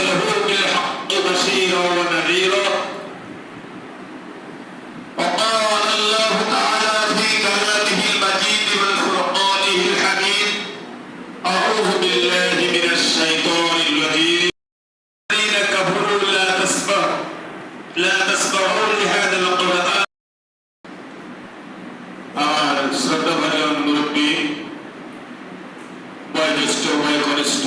أرسله بالحق بشيرا ونذيرا. وقال الله تعالى في كلامه المجيد من فرقانه الحميد أعوذ بالله من الشيطان الرجيم الذين كفروا لا تسمع لا تسمعوا لهذا القرآن آه صدق الله ربي وجدت ويكرست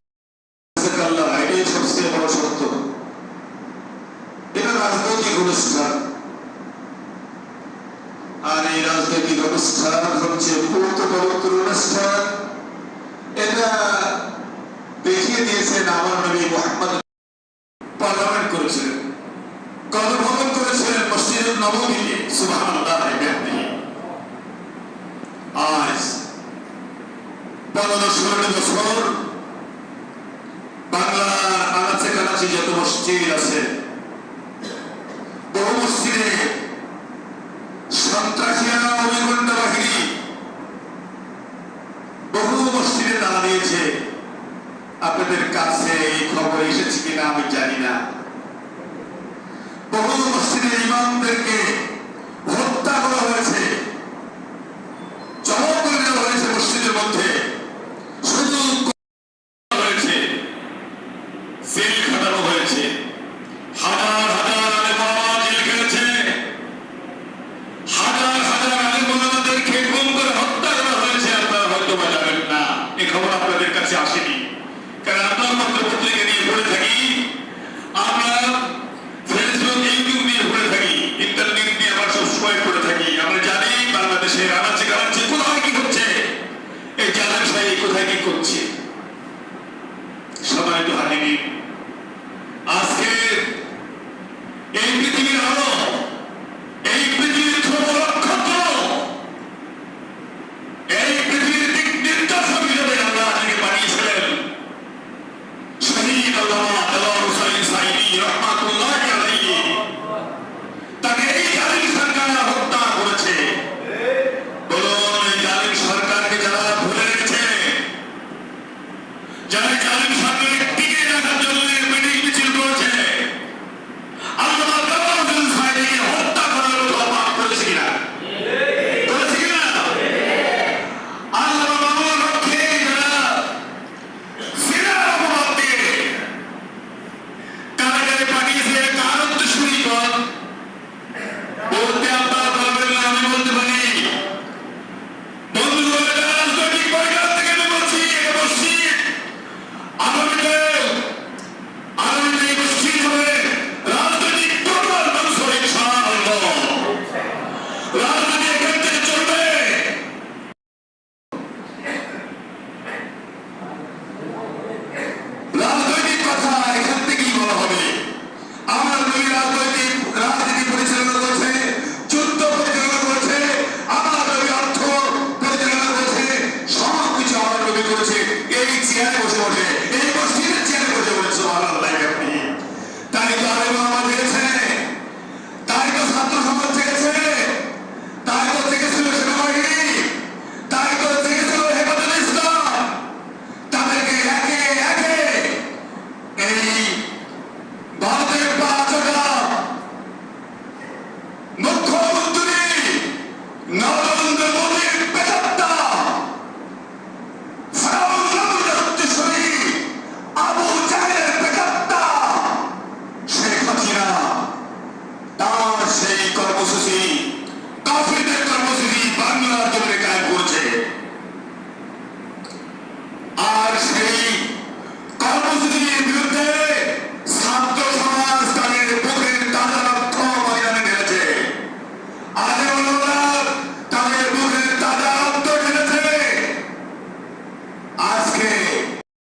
রাজনৈতিক আর এই রাজনৈতিক অনুষ্ঠান হচ্ছে পূর্ত অনুষ্ঠান। এটা দেখিয়ে দিয়েছেন আমার নবী মোহাম্মদ পার্লামেন্ট করেছিলেন গণভবন করেছিলেন মসজিদ নবমীতে সুবহানাল্লাহ আজ পনেরো ষোলো বছর বাংলার আনাচে কানাচে যত মসজিদ আছে বহু মসজিদে সন্ত্রাসীরা অভিগণ্ড বাহিনী বহু দিয়েছে আপনাদের কাছে এই খবর এসেছে কিনা আমি জানি না। বহু মসজিদের ইমামদেরকে করছে। সবাই তো হারিনি No!